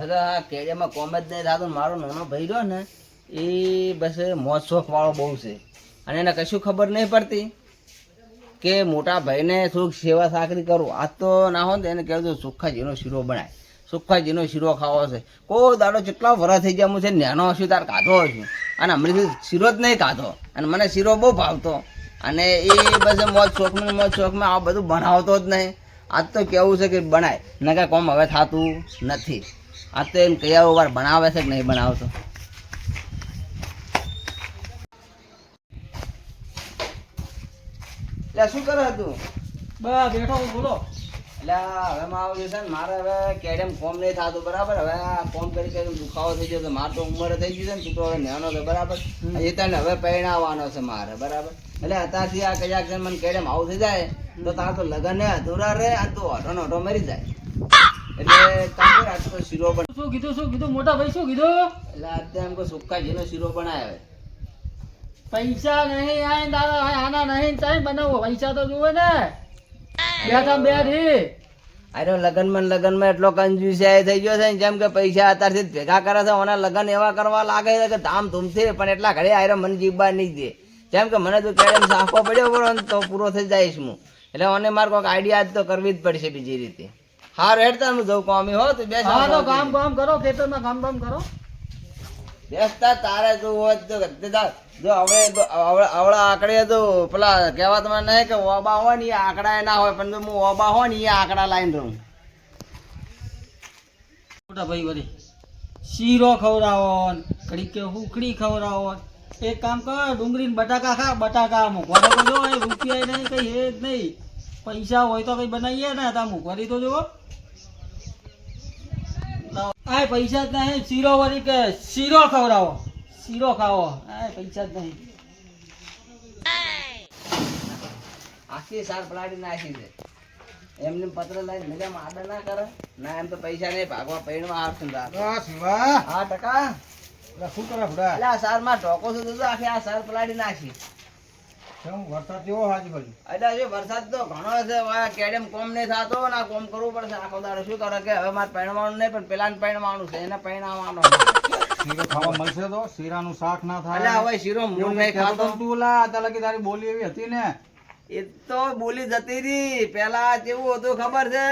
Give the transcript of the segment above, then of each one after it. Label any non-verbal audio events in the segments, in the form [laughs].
હવે આ કેરિયામાં કોમ જ નહીં થતું મારો નાનો ભાઈ રહ્યો ને, એ બસ મોજ શોખ વાળો બહુ છે. અને એને કશું ખબર નહીં પડતી કે મોટા ભાઈને સુખ સેવા સાકરી કરું. આ તો ના હોય ને એને તો સુખાજીનો શીરો બનાય. સુખાજીનો શીરો ખાવો છે. કોઈ દાડો કેટલા વરસ થઈ ગયા, હું છે નાનો હશું તાર કાધો હશું અને હમણાંથી શીરો જ નહીં કાધો અને મને શીરો બહુ ભાવતો. અને એ બસ મોજ શોખમાં મોજ શોખમાં આ બધું બનાવતો જ નહીં. આજ તો કેવું છે કે બનાય. નકા કોમ હવે થતું નથી. આ તો એમ કયા વાર બનાવે છે કે નહીં બનાવતો? એટલે શું કરે તું? બસ બેઠો હું બોલો. એટલે હવે માં આવું છે ને મારે હવે કેડેમ કોમ નહીં થતું બરાબર? હવે આ કોમ કરી કરી દુખાવો થઈ ગયો તો મારે તો ઉંમર થઈ ગઈ છે ને તું તો હવે નાનો છે બરાબર? એ તને હવે પહેણાવવાનો છે મારે બરાબર? એટલે અત્યારથી આ કયા મને કેડેમ આવું થઈ જાય તો તાર તો લગન અધૂરા રહે આ તું ઓઢો નોટો મરી જાય. એટલે આજ તો શીરો બન શું કીધું શું કીધું? મોટા ભાઈ શું કીધું? એટલે એમ કે સુક્કાજીનો શીરો બનાવ્યો પૈસા નહીં આય દાદા આના નહીં ચાઈ બનાવો. પૈસા તો જુએ ને. બેઠા બે રી અરે લગનમાં એટલો કંજુસિયા થઈ ગયો છે જેમ કે પૈસા અત્યારથી ભેગા કરે છે ઓના લગન એવા કરવા લાગે છે કે ધામ ધૂમથી પણ એટલા ઘરે આયરો મને જીવવા નહીં દે. જેમ કે મને તો કેડમ સાફો પડ્યો પડો તો પૂરો થઈ જઈશ હું એટલે મને મારે કોઈક આઈડિયા તો કરવી જ પડશે બીજી રીતે. હાર રેડતા હું જઉં કોમી હો તું બેસ હા તો કામ કામ કરો ખેતરમાં કામ કામ કરો. બેસતા તારે તું હોય તો ગદ્દેદાર જો હવે આવડા આંકડે તો પેલા કહેવા તમારે નહીં કે ઓબા હોય ને એ આંકડા ના હોય પણ હું ઓબા હોય ને એ આંકડા લાઈન રહું મોટા ભાઈ વળી. શીરો ખવડાવો કડી કે ઉખડી ખવડાવો એક કામ કર ડુંગળી ને બટાકા ખા બટાકા એ રૂપિયા નહીં કઈ હે જ નહીં. પૈસા હોય તો કઈ બનાવીએ ને તા મૂકવાથી તો જુઓ. આ પૈસા જ નહીં શીરો વળી કે શીરો ખવડાવો. શીરો ખાવો. આ પૈસા જ નહીં. આખી સાર પલાડી નાખી છે. એમને પત્ર લઈને મિલે આદર ના કરે. ના એમ તો પૈસા નહીં ભાગવા પૈણવા આવશે. હા ટકા. શું કરે ભડા એટલે આ સારમાં ઢોકો છે તો આખી આ સાર પલાડી નાખી. કેમ? વરસાદ જેવો હાજી બાજુ એટલે જો વરસાદ તો ઘણો છે. કેડેમ કોમ નહીં થતો ને કોમ કરવું પડશે. આખો દાડો શું કરે કે હવે મારે પૈણવાનું નહીં પણ પેલા પૈણવાનું છે. એને પૈણાવાનું શીરો ખાવા મળશે તો? શીરાનું શાક ના એટલે થાય હવે શીરો મૂળ નહીં ખાતો. તું તારી બોલી એવી હતી ને? એ તો બોલી જતી રહી. પેલા કેવું હતું ખબર છે?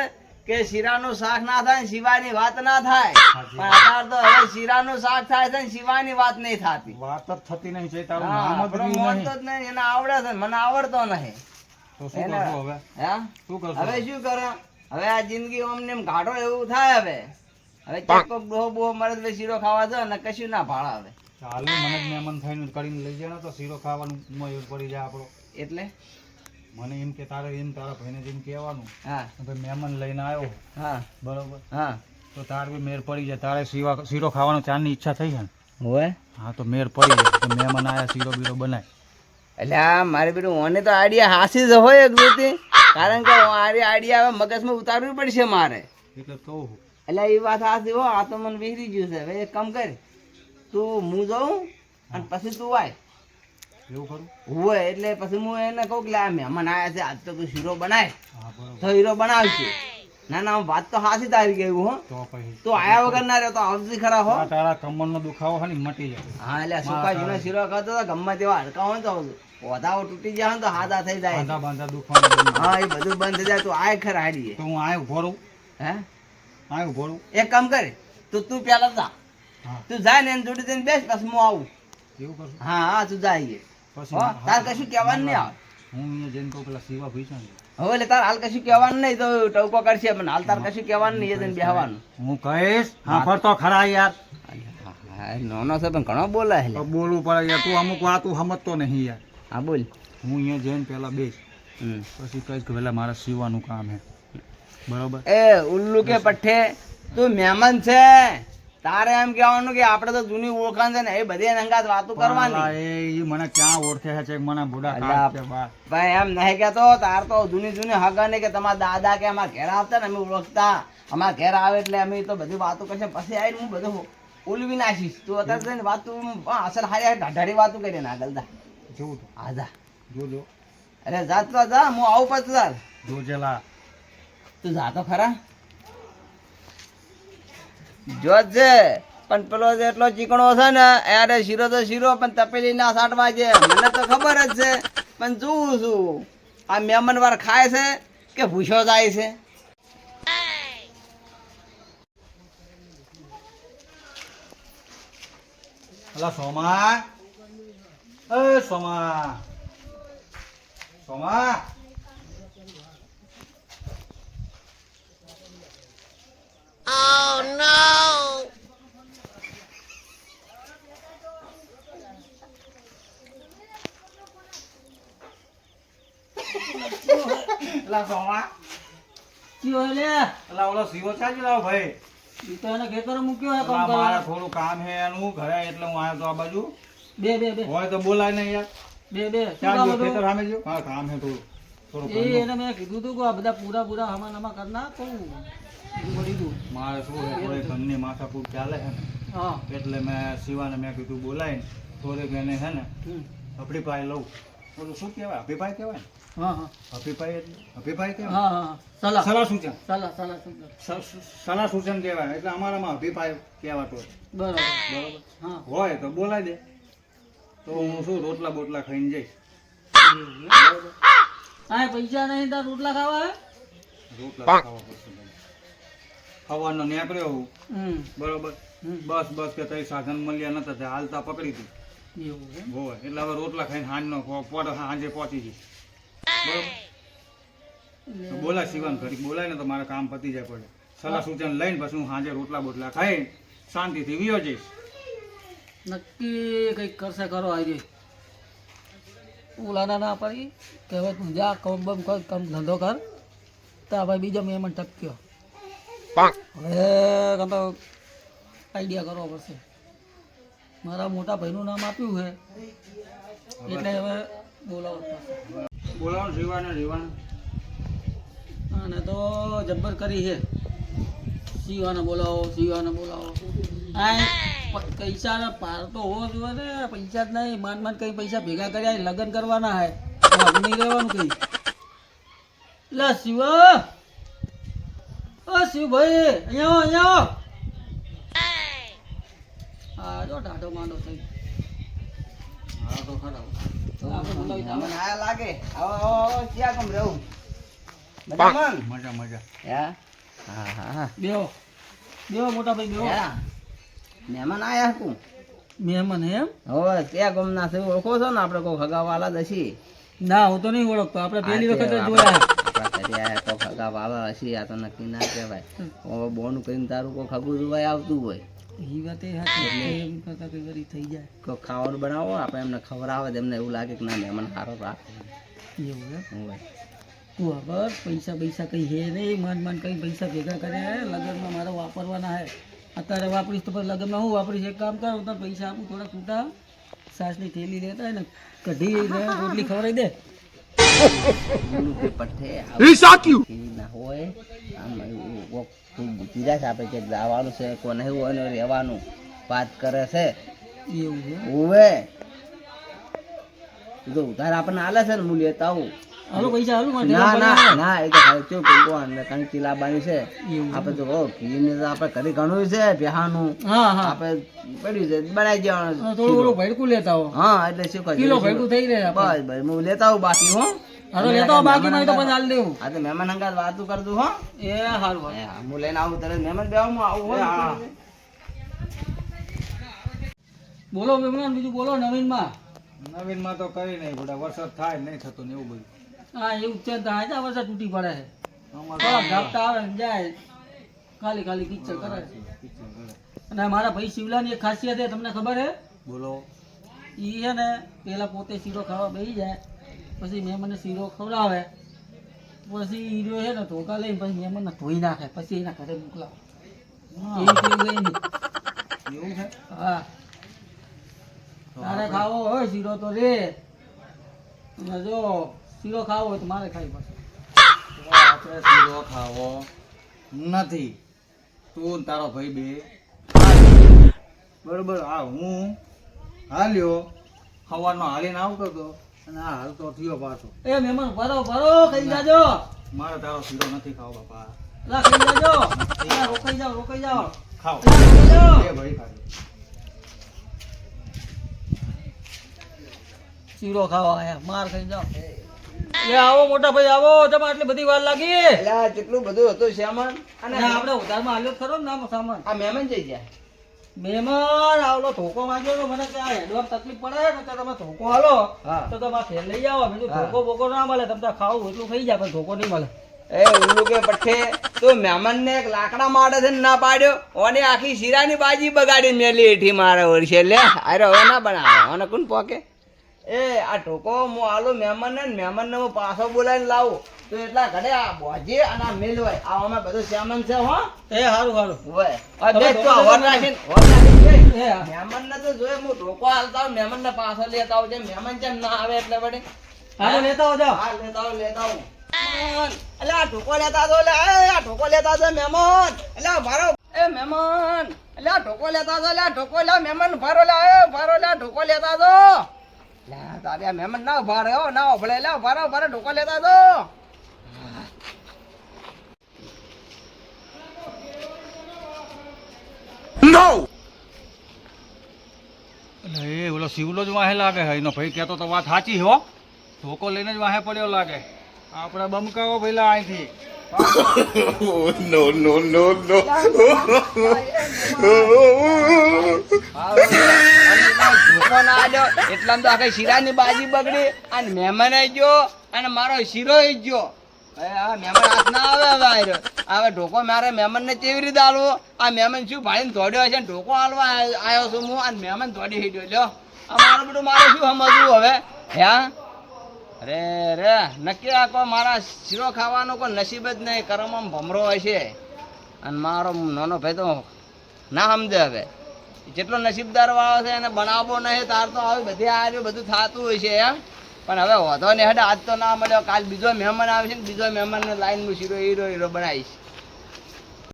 કે શીરાનું શાક ના થાય ને શિવાની વાત ના થાય. પણ અત્યારે તો હવે શીરાનું શાક થાય છે ને શિવાની વાત નહીં થતી. વાત જ થતી નહીં છે તારું નામ જ તો નહીં. જ નહીં એને આવડે છે મને આવડતો નહીં. તો શું કરશો હવે? હા? શું કરશો? હવે શું કરે? હવે આ જિંદગી અમને એમ ઘાટો એવું થાય હવે. હવે કોક ડોહો બોહો મરે તો શીરો ખાવા જાય ને કશું ના ભાડા આવે ચાલ મને જ મહેમાન થઈને કરીને લઈ જાય તો શીરો ખાવાનું મયુર પડી જાય આપણો. એટલે? મને એમ કે તારે એમ તારા ભાઈને જેમ કહેવાનું હા. ભાઈ મહેમાન લઈને આવ્યો. હા. બરોબર? હા. તો તાર બી મેર પડી જાય. તારે શીવા શીરો ખાવાનો ચારની ઈચ્છા થઈ છે ને? હોય હા તો મેર પડી જાય. તો મહેમાન આયા શીરો બીરો બનાય. એટલે આ મારે બેટું મને તો આઈડિયા હાસી જ હોય એક જોતી કારણ કે મારી આઈડિયા હવે મગજમાં ઉતારવી પડશે મારે. એટલે કહું એટલે એ વાત હાસી હો આ તો મને વિહરી ગયું છે. હવે એક કામ કર. તું હું જાઉં અને પછી તું આય. એવું હોય એટલે પછી હું એને કહું કે આ મહેમાન આવ્યા છે આજ તો તું શીરો બનાય. તો હીરો બનાવશે. ના ના વાત તો હાથી તારી ગઈ હો. તો આયા વગર ના રહ્યો તો આવતી ખરા હો. તારા કમર નો દુખાવો હે ને મટી જાય. હા એટલે સુકા જીનો શીરો ખાતો તો ગમે તેવા હડકા હોય તો વધાવો તૂટી જાય તો હાથા થઈ જાય. બાંધા બાંધા દુખવાનું. હા એ બધું બંધ થઈ જાય. તો આય ખરા હાડીએ. તો હું આય ભરું હે? આયો ભરું એક કામ કરે તો તું પેલા જા. તું જાય ને એને જોડી દઈને બેસ પછી હું આવું. એવું કરશું હા હા તું જાય તાર કશું કહેવાનું નહીં આવે. હું અહીંયા જઈને કહું પેલા શિવા ભાઈ છે. હવે એટલે તાર હાલ કશું કહેવાનું નહીં તો ટવકો કરશે પણ હાલ તાર કશું કહેવાનું નહીં જઈને બેહવાનું. હું કહીશ હા. ફરતો ખરા યાર. નાનો છે પણ ઘણો બોલે બોલવું પડે યાર તું અમુક વાત તું સમજતો નહીં યાર. હા બોલ. હું અહીંયા જઈને પેલા બેસ. પછી કહીશ કે પેલા મારે સીવાનું કામ હે બરોબર? એ ઉલ્લુ કે પઠ્ઠે તું મહેમાન છે. તારે એમ કહેવાનું કે આપણે તો જૂની ઓળખાણ છે ને એ બધી અંગાત વાતો કરવાની. એ મને ક્યાં ઓળખે છે મને બુડા. ભાઈ એમ નહીં કેતો તાર તો જૂની જૂની હગા ને કે તમારા દાદા કે અમારા ઘેર આવતા ને અમે ઓળખતા. અમારા ઘેર આવે એટલે અમે તો બધી વાતો કરશે પછી આવીને હું બધું ઉલવી નાખીશ. તું અત્યારે જઈને વાત તું હા, હારી ઢાઢાડી વાતો કરી ના આગળ જોઉં. હા જા. જોજો અરે જાત તો જા હું આવું પછી તાર જોજેલા તું જાતો ખરા. જો જ છે. પણ પેલો એટલો ચીકણો છે ને યારે શીરો તો શીરો, પણ તપેલી ના સાટવા છે મને તો ખબર જ છે. પણ જોઉં છું. આ મહેમાન વાર ખાય છે કે ભૂસો જાય છે? અલા સોમા. સોમા. સોમા. અલા સોમા કયો હે લે. અલા ઓલો સીવો ચાલી લાવો ભાઈ. ઈ તો એને ખેતર મૂક્યો હે કામ મારે થોડું કામ હે એનું ઘરે એટલે હું આવ્યો તો આ બાજુ. બે બે બે. હોય તો બોલાય ને યાર. બે બે. હતું? ખેતર સામે ગયો હા કામ હે થોડું. થોડું એ એને મેં કીધું તું કે આ બધા પૂરા પૂરા હમા નમા કર નાખ. કહું કીધું મારે શું છે થોડી ઘરની માથાકૂટ ચાલે છે ને એટલે મેં શિવાને મેં કીધું બોલાવીને થોડીક એને છે ને. અભિપાય લઉં. બોલું શું કહેવાય? અભિપાય કહેવાય ને? હા હા. અભિપાય એટલે અભિપાય કહેવાય? હા હા સલાહ સલાહ. સૂચન સલાહ સલાહ શું સ- સ- સલાહ સૂચન કહેવાય. એટલે અમારામાં અભિપાય કહેવાતો. બરાબર. બરોબર? હા. હોય તો બોલાવી દે. તો હું શું રોટલા બોટલા ખાઈને જઈશ. આ પૈસા નહીં તાર રોટલા ખાવા રોટલા ખાવા પડશે સવારનો નીકળ્યો હું. બરોબર. બસ બસ કે કઈ સાધન મળ્યા નતા તે હાલતા પકડી હતી એવું હોય એટલે હવે રોટલા ખાઈને હાંજનો પોડ સાંજે પહોંચી જઈશ. બરોબર? બોલાય શિવાન ઘડીક બોલાય ને તો મારે કામ પતી જાય પડે. સલાહ સૂચન લઈને પછી હું સાંજે રોટલા બોટલા ખાઈ શાંતિથી વિયો જઈશ. નક્કી કંઈક કરશે કરો આજે ઓલાના ના પડી કે હવે તું જા કમ બમ કર કમ ધંધો કર. તો ભાઈ બીજો મહેમાન ટપક્યો. હવે કાં તો આઈડિયા કરવો પડશે. મારા મોટા ભાઈનું નામ આપ્યું છે. એટલે હવે બોલાવો બોલાવો શિવાને શિવાને અને તો જબ્બર કરી છે. શિવાને બોલાવો શિવાને બોલાવો. આ પ- પાર તો હોવો જોઈએ ને. પૈસા જ નહીં. માંડ માંડ કઈ પૈસા ભેગા કર્યા લગ્ન કરવાના હે નહીં રહેવાનું કંઈ. લે શિવ. શિવભાઈ અહીંયા આવો અહીંયા આવો. હા જો ટાઢો માંડો થઈ હા તો ખરા. આપણે બોલાવી મહેમાન લાગે. આવો આવો આવો ક્યાં કેમ રહું? મજામાં? મજા મજા. હા? હા હા હા. બેહો. બેહો મોટા ભાઈ બેહો. મહેમાન આયા હતું મહેમાન એમ? હવે ક્યાં ગમના છે. ઓળખો છો ને આપણે કોઈ હગાવાલા દસી ના હું તો નહીં ઓળખતો. આપણે પહેલી વખત જ જોયા. આપણા ઘરે આયા કોક હગાવાલા આ તો નક્કી ના કહેવાય. હવે બોનું કહીને તારું કોઈ હગું જોવાય આવતું હોય. એ વાત થઈ જાય. ખાવાનું બનાવો આપણે એમને ખવડાવે એમને એવું લાગે કે ના મહેમાન સારો રાખે એવું એમ? હોય. તું ખબર પૈસા પૈસા કઈ હે નહીં માંડ માંડ કઈ પૈસા ભેગા કર્યા લગ્નમાં મારે વાપરવાના હે. અત્યારે વાપરીશ તો પછી લગ્નમાં હું વાપરીશ? એક કામ કરું તો પૈસા આપું થોડા છૂટા સાસની થેલી લેતા હોય ને કઢી રોટલી ખવડાવી દે. કે પઠ્ઠે આવું ના હોય આમ એવું આપે જવાનું છે? કોને રહેવાનું વાત કરે છે એવું છે તો ઉધાર આપણને આલે છે ને હું લેતા આવું હાલો પૈસા હાલો મારે ના ના ના એ તો ખાલી ચૂપ ભગવાન ને કંઈ ચીલાબાની છે. છે. આપણે તો કહો ઘી ને તો આપણે ઘરે ઘણું છે બેહાનું હા હા. આપણે પડ્યું છે બનાવી દેવાનું થોડું થોડું ભડકું લેતા હો હા એટલે શું કહે કિલો ભડકું થઈ રહે આપણે. બસ બસ હું લેતા આવું બાકી હો. હાલો લેતા હો, બાકી માં તો પછી હાલ દેવું. હા તો મહેમાન અંગાત વાતું કરતું હો. એ હારું હા, લઈને આવું તરત મહેમાન હું આવું હા. બોલો મહેમાન બીજું બોલો નવીનમાં. નવીનમાં તો કરી નહીં બધા વરસાદ થાય નહીં થતું ને એવું બધું. હા એ છે. તો આજે વરસાદ તૂટી પડે છે. થોડા ઝાપટા આવે ને જાય. ખાલી ખાલી કિચડ કરે. અને મારા ભાઈ શિવલાની એક ખાસિયત છે તમને ખબર છે? બોલો. એ છે ને પેલા પોતે શીરો ખાવા બેસી જાય પછી મેં મને શીરો ખવડાવે. પછી હીરો છે ને ધોકા લઈને પછી મેં મને ધોઈ નાખે પછી એના ઘરે મોકલાવે. એવું છે હા. તારે ખાવો હોય શીરો તો રે. જો શીરો ખાવો હોય તો મારે ખાઈ પડશે. આપણે શીરો ખાવો નથી. તું તારો ભાઈ બે. બરોબર આ હું હાલ્યો. સવારનો હાલીને આવતો હતો અને આ હાલતો થયો પાછો. એ મહેમાન ભરો ભરો ખાઈ જાજો. મારે તારો શીરો નથી ખાવો બાપા. લા ખાઈ જાજો. રોકાઈ જાઓ રોકાઈ જાઓ. ખાઓ. એ ભાઈ ખાજો. શીરો ખાવા આયા. માર ખાઈ જાઓ. એ આવો મોટા ભાઈ આવો. તમે આટલી બધી વાર લાગી. એટલે આ કેટલું બધું હતું સામાન. અને અને આપણે ઉધારમાં આલ્યો ખરો ને સામાન. આ મહેમાન જઈ ગયા. મહેમાન આવલો ધોકો માંગ્યો તો મને કે આ તકલીફ પડે ને તો તમે ધોકો હાલો તો તમે ફેર લઈ આવો. બીજું ધોકો બોકો ના મળે તમને ખાવું એટલું ખાઈ જાય પણ ધોકો નહીં મળે. એ ઉલ્લુ કે પઠ્ઠે તો મહેમાન ને એક લાકડા માડે છે ને ના પાડ્યો ઓને આખી શીરાની બાજી બગાડી મેલી એઠી મારે વર્ષે લે અરે હવે ના બનાવે. અને કોણ પોકે? એ આ ટોકો હું આલો મહેમાન ને મહેમાન ને હું પાછો બોલાવીને લાવું. તો એટલા ઘડે આ બોજે અને આ મેલ હોય. આવામાં બધું સામાન છે હો. એ સારું સારું હોય. આ તો રાખીને રાખીને તો જોયે હું ટોકો હાલતા હોઉં મહેમાન ને પાછો લેતા આવું. છે મહેમાન જેમ ના આવે એટલે વળી. હા? લેતા આવો જાઓ. હા લેતા આવું લેતા આવું. એટલે આ ઢોકો લેતા દો લે આ ઢોકો લેતા દો મહેમાન. એટલે ભારો એ મહેમાન એટલે આ ઢોકો લેતા દો આ ઢોકો લે મહેમાન ભારો લે ભારો લે ઢોકો લેતા દો તારે મહેમાન ના ભારે હો ના ભલે લે ભારો ભારો ઢોકો લેતા તો એ ઓલો શિવલો જ વાહે લાગે હે. એનો ભાઈ કહેતો તો વાત સાચી હો. ધોકો લઈને જ વાહે પડ્યો લાગે. આપણે બમકાવો પેલા અહીંથી. નો ના [laughs] [laughs] આલ્યો. એટલામાં તો આખી શીરાની બાજી બગડી. અને મહેમાન આઈ ગયો. અને મારો શીરો આઈ ગયો. મહેમાન ના આવે હવે ઢોકો મારે મહેમાનને કેવી રીતે આલવો? આ મહેમાન શું ભાઈને દોડ્યો છે ઢોકો હાલવા આયો છું હું. અને મહેમાન દોડી હિડ્યો. લ્યો. મારું બધું મારે શું સમજવું હવે? હ્યા રે રે નક્કી રાખો, મારા શીરો ખાવાનો કોઈ નસીબ જ નહીં. કરમમાં ભમરો હશે. અને મારો નાનો ભાઈ તો ના સમજે હવે. જેટલો નસીબદાર વાળો છે એને બનાવવો નહીં, તાર તો આવી બધી આ બધું થતું હોય છે એમ. પણ હવે વધો ને હેડ, આજ તો ના મળ્યો. કાલ બીજો મહેમાન આવે છે ને, બીજો મહેમાનને લાઈન હું શીરો હીરો હીરો બનાવીશ.